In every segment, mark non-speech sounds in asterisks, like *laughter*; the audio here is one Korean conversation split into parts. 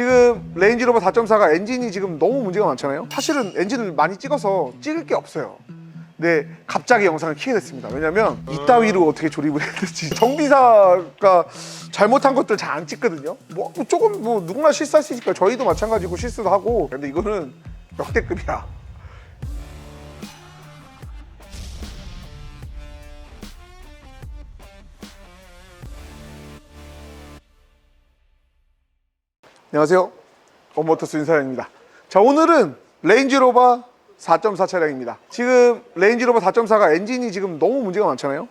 지금 레인지로버 4.4가 엔진이 지금 너무 문제가 많잖아요. 사실은 엔진을 많이 찍어서 찍을 게 없어요. 근데 갑자기 영상을 키게 됐습니다. 왜냐면 이따위로 어떻게 조립을 해야 될지 정비사가 잘못한 것들 잘 안 찍거든요. 뭐 조금 뭐 누구나 실수할 수 있으니까 저희도 마찬가지고 실수도 하고 근데 이거는 역대급이야. 안녕하세요. 원모터스 윤사장입니다. 자, 오늘은 레인지로버 4.4 차량입니다. 지금 레인지로버 4.4가 엔진이 지금 너무 문제가 많잖아요.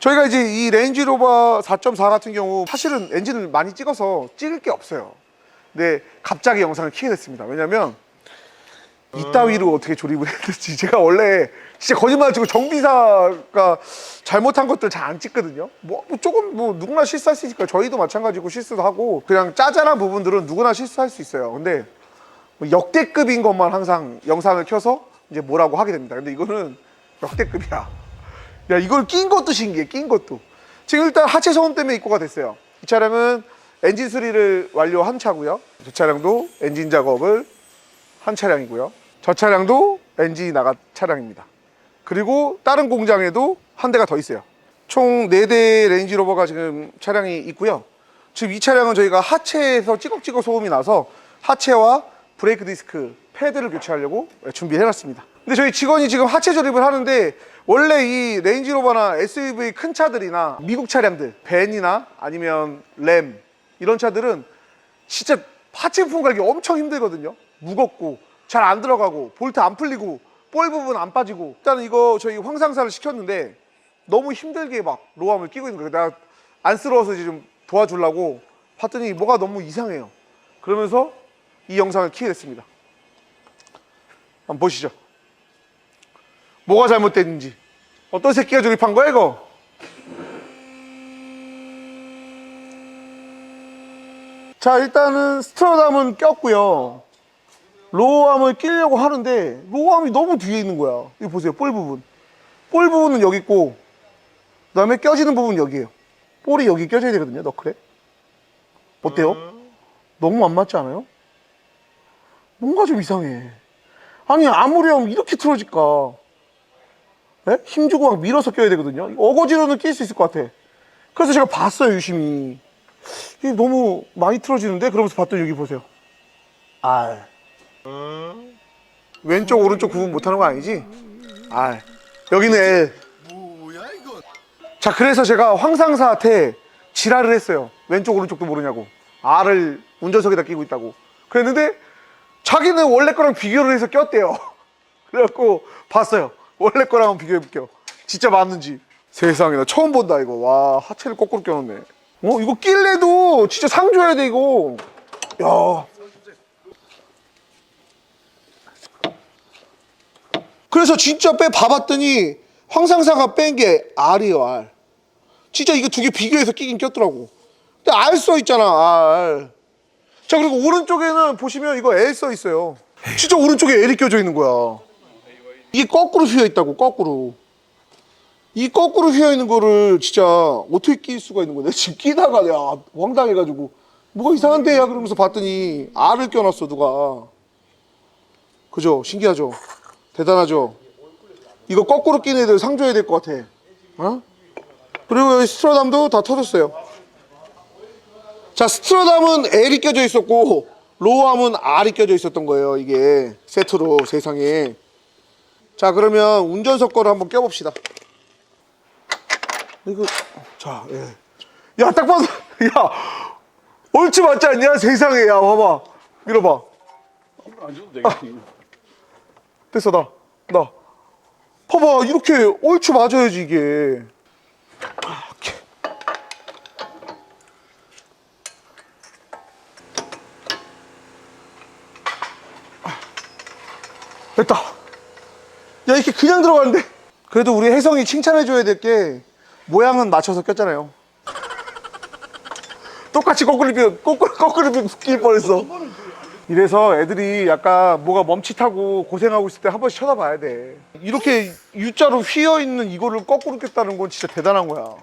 저희가 이제 이 레인지로버 4.4 같은 경우 사실은 엔진을 많이 찍어서 찍을 게 없어요. 근데 갑자기 영상을 키게 됐습니다. 왜냐면 이따위로 어떻게 조립을 될지 제가 원래 진짜 거짓말 치고 정비사가 잘못한 것들 잘 안 찍거든요. 뭐 조금 뭐 누구나 실수할 수 있으니까 저희도 마찬가지고 실수도 하고 그냥 짜잘한 부분들은 누구나 실수할 수 있어요. 근데 뭐 역대급인 것만 항상 영상을 켜서 이제 뭐라고 하게 됩니다. 근데 이거는 역대급이야. 야 이걸 낀 것도 신기해. 낀 것도. 지금 일단 하체 소음 때문에 입고가 됐어요. 이 차량은 엔진 수리를 완료한 차고요. 저 차량도 엔진 작업을 한 차량이고요. 저 차량도 엔진이 나간 차량입니다. 그리고 다른 공장에도 한 대가 더 있어요. 총 4대 레인지로버가 지금 차량이 있고요. 지금 이 차량은 저희가 하체에서 찌걱찌걱 소음이 나서 하체와 브레이크 디스크 패드를 교체하려고 준비해 놨습니다. 근데 저희 직원이 지금 하체 조립을 하는데 원래 이 레인지로버나 SUV 큰 차들이나 미국 차량들 벤이나 아니면 램 이런 차들은 진짜 하체 부품 갈기 엄청 힘들거든요. 무겁고 잘 안 들어가고 볼트 안 풀리고 볼 부분 안 빠지고 일단 이거 저희 황상사를 시켰는데 너무 힘들게 막 로함을 끼고 있는 거예요. 내가 안쓰러워서 좀 도와주려고 봤더니 뭐가 너무 이상해요. 그러면서 이 영상을 키게 됐습니다. 한번 보시죠. 뭐가 잘못됐는지. 어떤 새끼가 조립한 거야 이거? 자 일단은 스트로담은 꼈고요. 로우암을 끼려고 하는데 로우암이 너무 뒤에 있는 거야. 이거 보세요. 볼 부분. 볼 부분은 여기 있고 그 다음에 껴지는 부분 여기에요. 볼이 여기 껴져야 되거든요. 너클에. 어때요? 너무 안 맞지 않아요? 뭔가 좀 이상해. 아니 아무리 하면 이렇게 틀어질까? 예? 힘주고 막 밀어서 껴야 되거든요. 어거지로는 낄 수 있을 것 같아. 그래서 제가 봤어요 유심히. 이게 너무 많이 틀어지는데 그러면서 봤더니 여기 보세요. 아. 왼쪽 오른쪽 구분 못하는 거 아니지? 아. 여기는 L. 뭐야 이거? 자 그래서 제가 황상사한테 지랄을 했어요. 왼쪽 오른쪽도 모르냐고. R을 운전석에다 끼고 있다고. 그랬는데 자기는 원래 거랑 비교를 해서 꼈대요. *laughs* 그래갖고 봤어요. 원래 거랑 비교해볼게요. 진짜 맞는지. 세상에 나 처음 본다 이거. 와 하체를 거꾸로 껴놓네. 어 이거 낄래도 진짜 상 줘야 돼 이거. 야 그래서 진짜 빼 봐봤더니 황상사가 뺀 게 R이에요 R. 진짜 이거 두 개 비교해서 끼긴 꼈더라고. 근데 R 써 있잖아 R. 자 그리고 오른쪽에는 보시면 이거 L 써 있어요. 진짜 오른쪽에 L이 껴져 있는 거야. 이게 거꾸로 휘어 있다고 거꾸로. 이 거꾸로 휘어 있는 거를 진짜 어떻게 낄 수가 있는 거야 내가 지금 끼다가 내가 황당해가지고. 뭐가 이상한데? 야 그러면서 봤더니 R을 껴놨어 누가. 그죠? 신기하죠 대단하죠 이거 거꾸로 낀 애들 상 줘야 될 것 같아. 어? 그리고 여기 스트로담도 다 터졌어요. 자, 스트로담은 L이 껴져 있었고, 로우암은 R이 껴져 있었던 거예요. 이게 세트로 세상에. 자, 그러면 운전석 거를 한번 껴봅시다. 이거, 자, 예. 야, 딱 봐도, *laughs* 야, 옳지 맞지 않냐? 세상에, 야, 봐봐. 밀어봐. 안 줘도 되겠지. 됐어, 나. 나. 봐봐, 이렇게 옳지 맞아야지, 이게. 이렇게. 됐다. 야, 이렇게 그냥 들어가는데. 그래도 우리 혜성이 칭찬해줘야 될 게, 모양은 맞춰서 꼈잖아요. 똑같이 거꾸로 삐, 거꾸로, 거꾸로 삐 뻔했어. 이래서 애들이 약간 뭐가 멈칫하고 고생하고 있을 때 한 번씩 쳐다봐야 돼. 이렇게 U자로 휘어 있는 이거를 거꾸로 꼈다는 건 진짜 대단한 거야.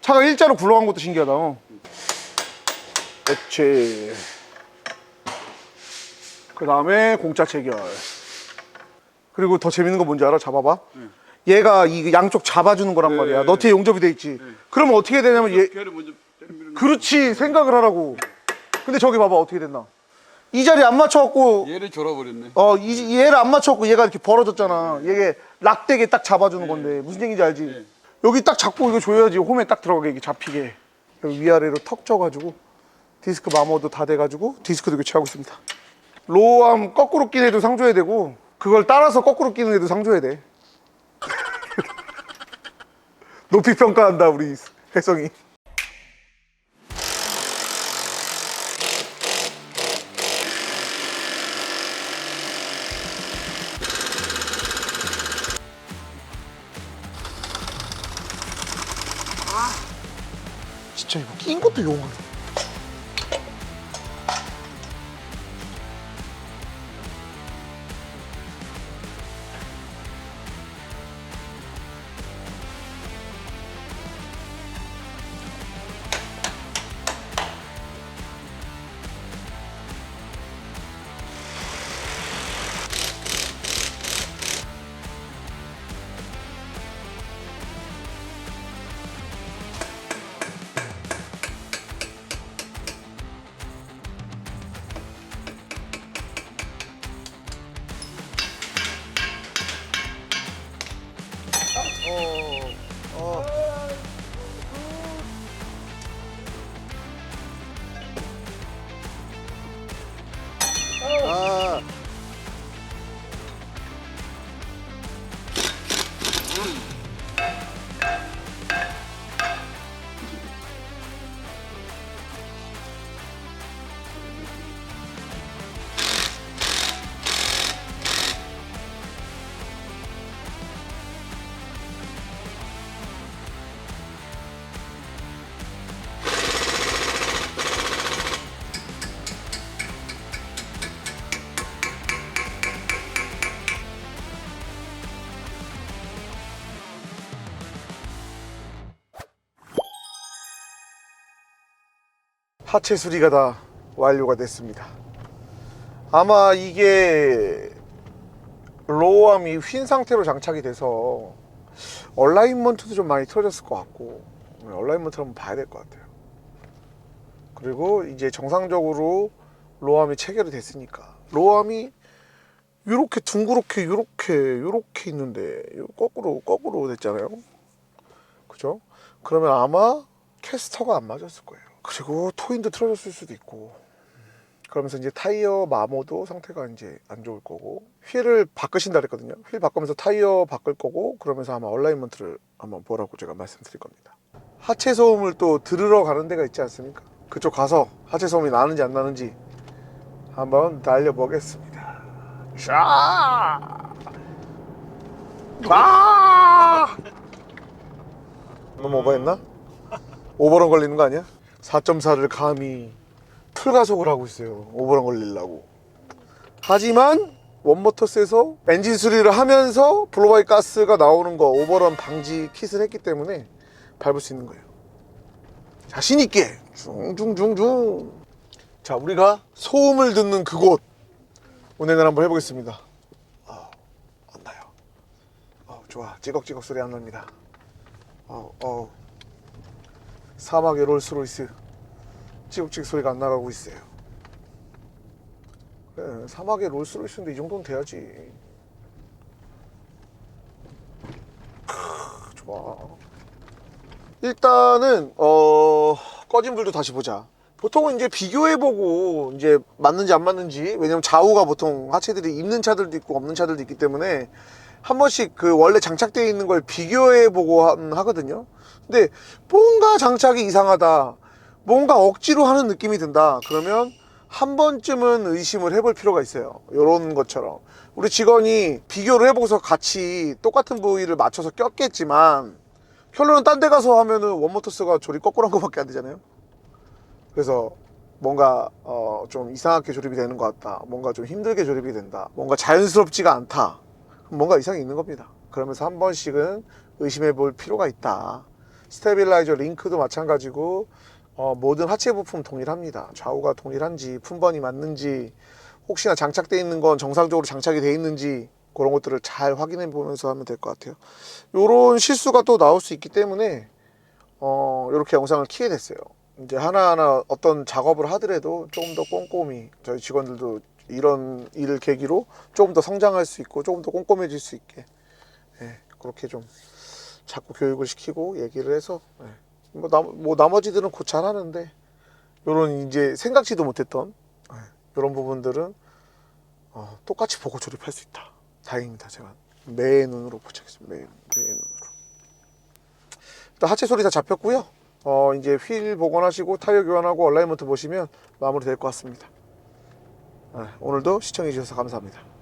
차가 일자로 굴러간 것도 신기하다. 어. 그렇지. 그 다음에 공짜 체결. 그리고 더 재밌는 거 뭔지 알아? 잡아봐. 얘가 이 양쪽 잡아주는 거란 말이야. 네. 너트에 용접이 돼 있지. 그러면 어떻게 되냐면 얘, 먼저 그렇지 생각을 하라고. 근데 저기 봐봐 어떻게 됐나? 이 자리 안 맞춰갖고 얘를 졸아버렸네. 어 이, 얘를 안 맞춰갖고 얘가 이렇게 벌어졌잖아. 얘게 락되게 딱 잡아주는 건데 무슨 얘기인지 알지? 네. 여기 딱 잡고 이거 줘야지 홈에 딱 들어가게 이게 잡히게. 여기 위아래로 턱 쪄가지고 디스크 마모도 다 돼가지고 디스크도 교체하고 있습니다. 로우암 거꾸로 끼는 애도 상줘야 되고 그걸 따라서 거꾸로 끼는 애도 상줘야 돼. *laughs* 높이 평가한다 우리 혜성이. 진짜 이거 낀 것도 용하네. 어. 어. 하체 수리가 다 완료가 됐습니다. 아마 이게 로우암이 휜 상태로 장착이 돼서 얼라인먼트도 좀 많이 틀어졌을 것 같고 얼라인먼트 한번 봐야 될 것 같아요. 그리고 이제 정상적으로 로우암이 체결이 됐으니까 로우암이 이렇게 둥그렇게 이렇게 이렇게 있는데 요 거꾸로 거꾸로 됐잖아요. 그죠? 그러면 아마 캐스터가 안 맞았을 거예요. 그리고 토인도 틀어졌을 수도 있고. 그러면서 이제 타이어 마모도 상태가 이제 안 좋을 거고 휠을 바꾸신다 그랬거든요. 휠 바꾸면서 타이어 바꿀 거고 그러면서 아마 얼라인먼트를 한번 보라고 제가 말씀드릴 겁니다. 하체 소음을 또 들으러 가는 데가 있지 않습니까? 그쪽 가서 하체 소음이 나는지 안 나는지 한번 달려보겠습니다. 샤! 아! 너무 오버했나? 오버런 걸리는 거 아니야? 4.4를 감히 풀가속을 하고 있어요. 오버런 걸리려고. 하지만 원모터스에서 엔진 수리를 하면서 블로바이 가스가 나오는 거 오버런 방지 킷을 했기 때문에 밟을 수 있는 거예요. 자신 있게 중중중중. 자, 우리가 소음을 듣는 그곳 운행을 한번 해보겠습니다. 아, 안 나요. 어, 좋아. 찌걱찌걱 소리 안 납니다. 어, 어. 사막의 롤스로이스 찌국찌국 소리가 안 나가고 있어요. 그래, 사막의 롤스로이스인데 이 정도는 돼야지. 크, 좋아. 일단은 어 꺼진 불도 다시 보자. 보통은 이제 비교해보고 이제 맞는지 안 맞는지 왜냐면 좌우가 보통 하체들이 있는 차들도 있고 없는 차들도 있기 때문에 한 번씩 그 원래 장착되어 있는 걸 비교해보고 한- 하거든요. 근데 뭔가 장착이 이상하다. 뭔가 억지로 하는 느낌이 든다. 그러면 한 번쯤은 의심을 해볼 필요가 있어요. 이런 것처럼. 우리 직원이 비교를 해보고서 같이 똑같은 부위를 맞춰서 꼈겠지만 결론은 딴 데 가서 하면은 원모터스가 조립 거꾸로 한 거밖에 안 되잖아요. 그래서 뭔가 어, 좀 이상하게 조립이 되는 것 같다. 뭔가 좀 힘들게 조립이 된다. 뭔가 자연스럽지가 않다. 뭔가 이상이 있는 겁니다. 그러면서 한 번씩은 의심해 볼 필요가 있다. 스테빌라이저 링크도 마찬가지고 어, 모든 하체 부품 동일합니다. 좌우가 동일한지 품번이 맞는지 혹시나 장착되어 있는 건 정상적으로 장착이 되어 있는지 그런 것들을 잘 확인해 보면서 하면 될 것 같아요. 이런 실수가 또 나올 수 있기 때문에 어, 이렇게 영상을 키게 됐어요. 이제 하나하나 어떤 작업을 하더라도 조금 더 꼼꼼히 저희 직원들도 이런 일을 계기로 조금 더 성장할 수 있고 조금 더 꼼꼼해질 수 있게 예, 그렇게 좀 자꾸 교육을 시키고 얘기를 해서 예. 뭐, 나, 뭐 나머지들은 곧 잘하는데 이런 이제 생각지도 못했던 예, 이런 부분들은 어, 똑같이 보고 조립할 수 있다. 다행입니다. 제가 매 눈으로 포착했습니다. 매, 매 눈으로. 일단 하체 소리 다 잡혔고요. 어, 이제 휠 복원하시고 타이어 교환하고 얼라이먼트 보시면 마무리 될 것 같습니다. 네, 오늘도 시청해 주셔서 감사합니다.